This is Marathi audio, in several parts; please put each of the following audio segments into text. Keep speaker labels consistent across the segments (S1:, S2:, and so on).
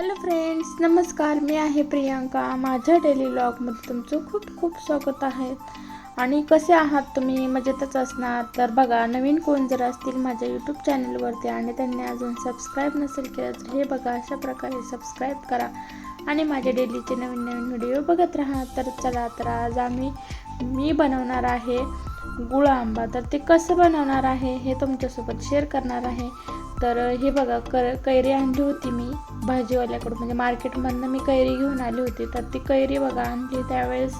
S1: हॅलो फ्रेंड्स नमस्कार मी आहे प्रियांका. माझ्या डेली व्लॉगमध्ये तुमचं खूप खूप स्वागत आहे. आणि कसे आहात तुम्ही? मजेतच असणार? तर बघा नवीन कोण जर असतील माझ्या यूट्यूब चॅनलवरती आणि त्यांनी अजून सबस्क्राईब नसेल केलं तर हे बघा अशा प्रकारे सबस्क्राईब करा. आणि माझ्या डेलीचे नवीन नवीन व्हिडिओ बघत राहा. तर चला तर आज आम्ही मी बनवणार आहे गुळ आंबा. तर ते कसं बनवणार आहे हे तुमच्यासोबत शेअर करणार आहे. तर हे बघा कर कैरी आणली होती मी भाजीवाल्याकडून. म्हणजे मार्केटमधनं मी कैरी घेऊन आली होती. तर ती कैरी बघा आणली. त्यावेळेस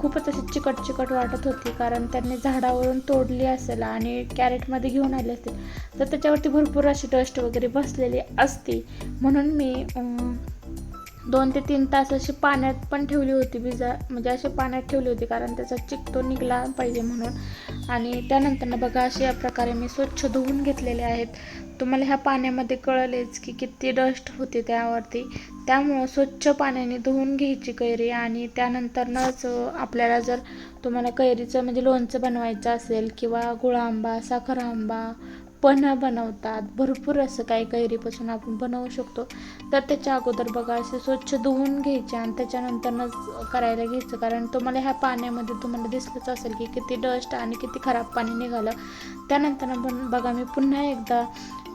S1: खूपच अशी चिकट चिकट वाटत होती. कारण त्यांनी झाडावरून तोडली असेल आणि कॅरेटमध्ये घेऊन आले असते तर त्याच्यावरती भरपूर अशी डस्ट वगैरे बसलेली असते. म्हणून मी दोन ते तीन तास अशी पाण्यात पण ठेवली होती. बिजा म्हणजे अशी पाण्यात ठेवली होती. कारण त्याचा चिकतो निघला पाहिजे म्हणून. आणि त्यानंतर बघा अशा या प्रकारे मी स्वच्छ धुवून घेतलेले आहेत. तुम्हाला ह्या पाण्यामध्ये कळलेच की किती डस्ट होते त्यावरती. त्यामुळं स्वच्छ पाण्याने धुवून घ्यायची कैरी आणि त्यानंतरनंच आपल्याला जर तुम्हाला कैरीचं म्हणजे लोणचं बनवायचं असेल किंवा गुळ आंबा साखर आंबा पन्हा बनवतात. भरपूर असं काही कैरीपासून आपण बनवू शकतो. तर त्याच्या अगोदर बघा असे स्वच्छ धुवून घ्यायचे आणि त्याच्यानंतरच करायला घ्यायचं. कारण तुम्हाला ह्या पाण्यामध्ये तुम्हाला दिसलंच असेल की किती डस्ट आणि किती खराब पाणी निघालं. त्यानंतर पण बघा मी पुन्हा एकदा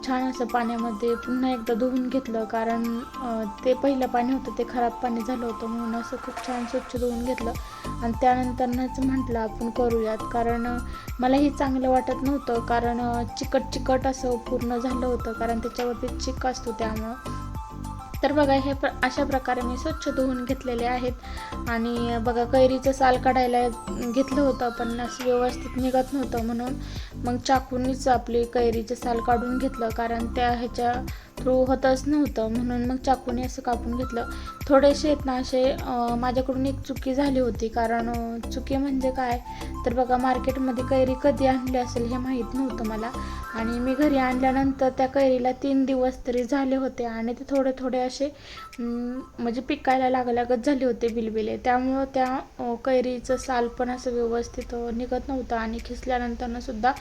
S1: छान असं पाण्यामध्ये पुन्हा एकदा धुवून घेतलं कारण ते पहिलं पाणी होतं ते खराब पाणी झालं होतं म्हणून असं खूप छान स्वच्छ धुवून घेतलं. आणि त्यानंतरनंच म्हटलं आपण करूयात. कारण मलाही चांगलं वाटत नव्हतं कारण चिकट चिकट असं पूर्ण झालं होतं कारण त्याच्यावरती चिक असतो त्यामुळं. तर बघा हे प्र अशा प्रकारे मी स्वच्छ धुवून घेतलेले आहेत. आणि बघा कैरीचं साल काढायला घेतलं होतं पण असं व्यवस्थित निघत नव्हतं म्हणून मग चाकूनीच आपली कैरीचं साल काढून घेतलं कारण त्या ह्याच्या थ्रू होतच नव्हतं म्हणून मग चाकूने असं कापून घेतलं. थोडेसे आहेत ना असे माझ्याकडून एक चुकी झाली होती. कारण चुकी म्हणजे काय? तर बघा मार्केटमध्ये कैरी कधी आणली असेल हे माहीत नव्हतं मला. आणि मी घरी आणल्यानंतर त्या कैरीला तीन दिवस तरी झाले होते. आणि ते थोडे थोडे असे म्हणजे पिकायला लागल्यागत झाले होते बिलबिले. त्यामुळं त्या कैरीचं साल पण असं व्यवस्थित निघत नव्हतं. आणि खिसल्यानंतरनं सुद्धा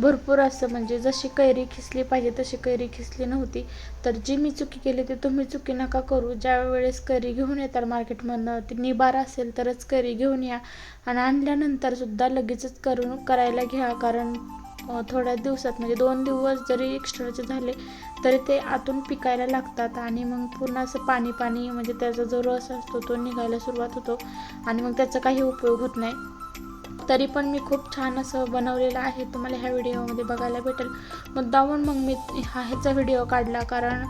S1: भरपूर असं म्हणजे जशी कैरी खिसली पाहिजे तशी कैरी खिसली नव्हती. तर जी मी चुकी केली ती तुम्ही चुकी नका करू. ज्या वेळेस करी घेऊन येतात मार्केटमधनं. ती निबार असेल तरच करी घेऊन या. आणि आणल्यानंतर सुद्धा लगेचच करून करायला घ्या. कारण थोड्या दिवसात म्हणजे दोन दिवस जरी एक्स्ट्राचे झाले तरी ते आतून पिकायला लागतात. आणि मग पूर्ण असं पाणी पाणी म्हणजे त्याचा जो रस असतो तो निघायला सुरुवात होतो. आणि मग त्याचा काही उपयोग होत नाही. तरी पण मी खूप छान असं बनवलेलं आहे. तुम्हाला ह्या व्हिडिओमध्ये बघायला भेटेल. मुद्दामून मग मी हा ह्याचा व्हिडिओ काढला. कारण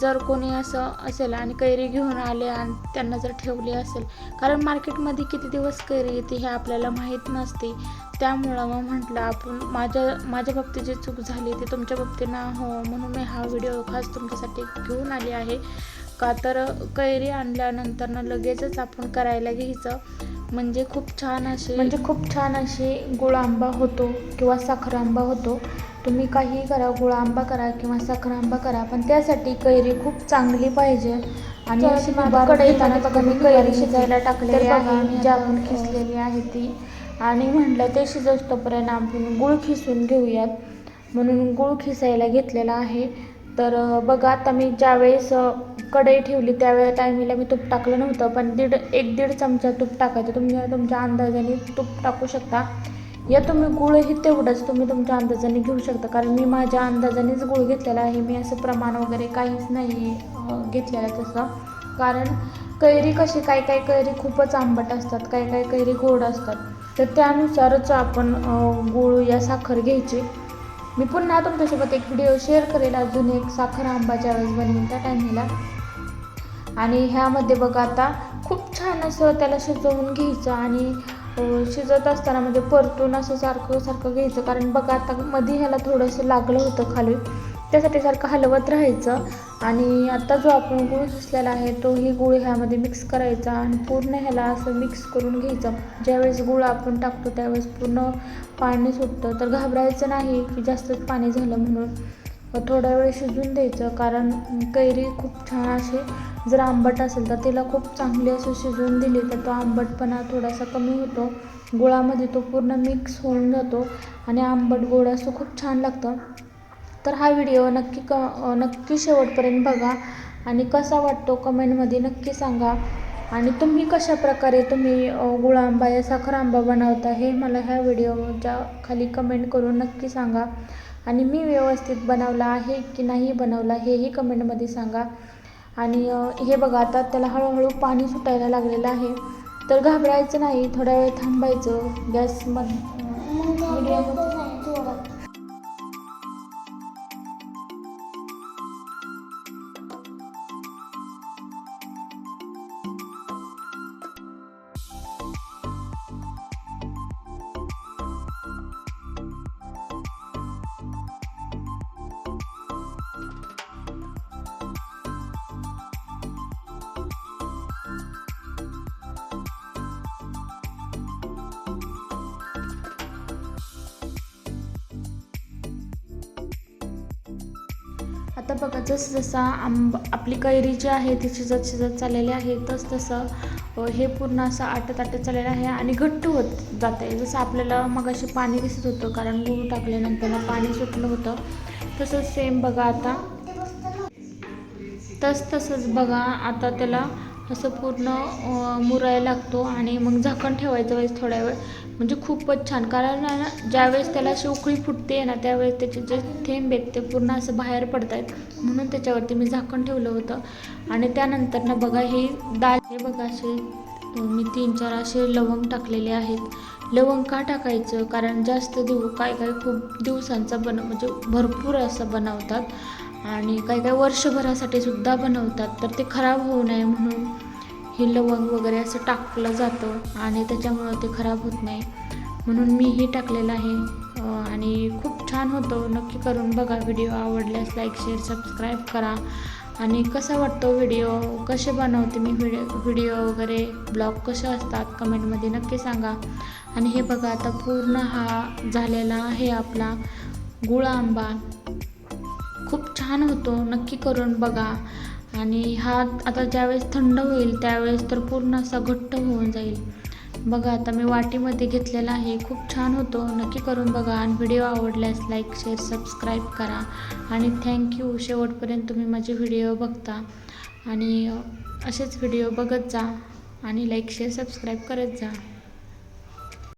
S1: जर कोणी असं असेल आणि कैरी घेऊन आले आणि त्यांना जर ठेवली असेल. कारण मार्केटमध्ये किती दिवस कैरी येते हे आपल्याला माहीत नसते. त्यामुळं मग म्हटलं आपण माझ्या माझ्या बाबतीत जी चूक झाली ती तुमच्या बाबतीत ना हो म्हणून मी हा व्हिडिओ खास तुमच्यासाठी घेऊन आली आहे. का तर कैरी आणल्यानंतर लगेचच आपण करायला घ्यायचं. म्हणजे खूप छान असे म्हणजे खूप छान असे गुळ आंबा होतो किंवा साखर आंबा होतो. तुम्ही काही करा गुळ आंबा करा किंवा साखर आंबा करा पण त्यासाठी कैरी खूप चांगली पाहिजे. आणि अशी कढईताना बघा मी कैरी शिजायला टाकलेली आहे जी आपण खिसलेली आहे ती. आणि म्हटलं ते शिजवतोपर्यंत आपण गुळ खिसून घेऊयात. म्हणून गुळ खिसायला घेतलेला आहे. तर बघा आता मी ज्यावेळेस कढई ठेवली त्यावेळेस टायमीला मी तूप टाकलं नव्हतं पण दीड एक दीड चमचा तूप टाकायचं. तुम्ही तुमच्या अंदाजाने तूप टाकू शकता. या तुम्ही गुळही तेवढंच तुम्ही तुमच्या अंदाजाने घेऊ शकता. कारण मी माझ्या अंदाजानेच गुळ घेतलेला आहे. मी असं प्रमाण वगैरे काहीच नाही घेतलेलं तसं. कारण कैरी कशी काही काही कैरी खूपच आंबट असतात काही काही कैरी गोड असतात. तर त्यानुसारच आपण गूळ या साखर घ्यायची. मी पुन्हा तुमच्यासोबत एक व्हिडिओ शेअर करेल अजून एक साखर आंबाच्या वेळेस बनवेल त्या टायमीला आणि ह्यामध्ये बघा आता खूप छान असं त्याला शिजवून घ्यायचं आणि शिजत असताना म्हणजे परतून असं सारखं सारखं घ्यायचं. कारण बघा आता मध्ये ह्याला थोडंसं लागलं होतं खाली त्यासाठी सारखं हलवत राहायचं. आणि आता जो आपण गुळ घासलेला आहे तोही गुळ ह्यामध्ये मिक्स करायचा आणि पूर्ण ह्याला असं मिक्स करून घ्यायचं. ज्यावेळेस गुळ आपण टाकतो त्यावेळेस पूर्ण पाणी सुटतं. तर घाबरायचं नाही की जास्तच पाणी झालं म्हणून. थोडा वेळ शिजून द्यायचं कारण कैरी खूप छान अशी जर आंबट असेल तर तिला खूप चांगली असं शिजवून दिली तर तो आंबटपणा थोडासा कमी होतो. गुळामध्ये तो पूर्ण मिक्स होऊन जातो आणि आंबट गोड असं खूप छान लागतं. तर हा व्हिडिओ नक्की क नक्की शेवटपर्यंत बघा. आणि कसा वाटतो कमेंटमध्ये नक्की सांगा. आणि तुम्ही कशा प्रकारे तुम्ही गुळांबा गुळ आंबा या साखर आंबा बनवता हे मला ह्या व्हिडिओच्या खाली कमेंट करून नक्की सांगा. आणि मी व्यवस्थित बनवला आहे की नाही बनवला हेही कमेंटमध्ये सांगा. आणि हे बघा आता त्याला हळूहळू पाणी सुटायला लागलेलं आहे. तर घाबरायचं नाही थोडा वेळ थांबायचं. गॅसमध्ये मीडियम आता बघा जसं जसं आंब आपली कैरी जी आहे ती शिजत शिजत चाललेली आहे तस तसं हे पूर्ण असं आटत आटत चाललेलं आहे आणि घट्ट होत जात आहे जसं आपल्याला मग असे पाणी दिसत होतं कारण गुळ टाकल्यानंतर पाणी सुटलं होतं तसंच सेम बघा आता. तस तसंच बघा आता त्याला असं पूर्ण मुरायला लागतो आणि मग झाकण ठेवायचं वेळेस थोड्या वेळ. म्हणजे खूपच छान. कारण ना ज्यावेळेस त्याला अशी उकळी फुटते ना त्यावेळेस त्याचे जे थेंब आहेत ते पूर्ण असं बाहेर पडत आहेत म्हणून त्याच्यावरती मी झाकण ठेवलं होतं. आणि त्यानंतर ना बघा हे दाल हे बघा असे मी तीन चार असे लवंग टाकलेले आहेत. लवंग का टाकायचं? कारण जास्त दिव काय काय खूप दिवसांचा बन म्हणजे भरपूर असं बनवतात. आणि काही काही वर्षभरासाठी सुद्धा बनवतात. तर ते खराब होऊ नये म्हणून हे लवंग वगैरे असं टाकलं जातं आणि त्याच्यामुळं ते खराब होत नाही. म्हणून मी हे टाकलेलं आहे. आणि खूप छान होतं. नक्की करून बघा. व्हिडिओ आवडल्यास लाईक शेअर सबस्क्राईब करा. आणि कसा वाटतो व्हिडिओ? कसे बनवते मी व्हिडिओ व्हिडिओ वगैरे? ब्लॉग कसे असतात? कमेंटमध्ये नक्की सांगा. आणि हे बघा आता पूर्ण हा झालेला आहे आपला गुळ आंबा. खूप छान होतो. नक्की करून बघा. आणि हा आता ज्यावेळेस थंड होईल त्यावेळेस तर पूर्ण असा घट्ट होऊन जाईल. बघा आता मी वाटीमध्ये घेतलेला आहे. खूप छान होतो. नक्की करून बघा आणि व्हिडिओ आवडल्यास लाईक शेअर सबस्क्राईब करा. आणि थँक्यू शेवटपर्यंत तुम्ही माझे व्हिडिओ बघता. आणि असेच व्हिडिओ बघत जा आणि लाईक शेअर सबस्क्राईब करत जा.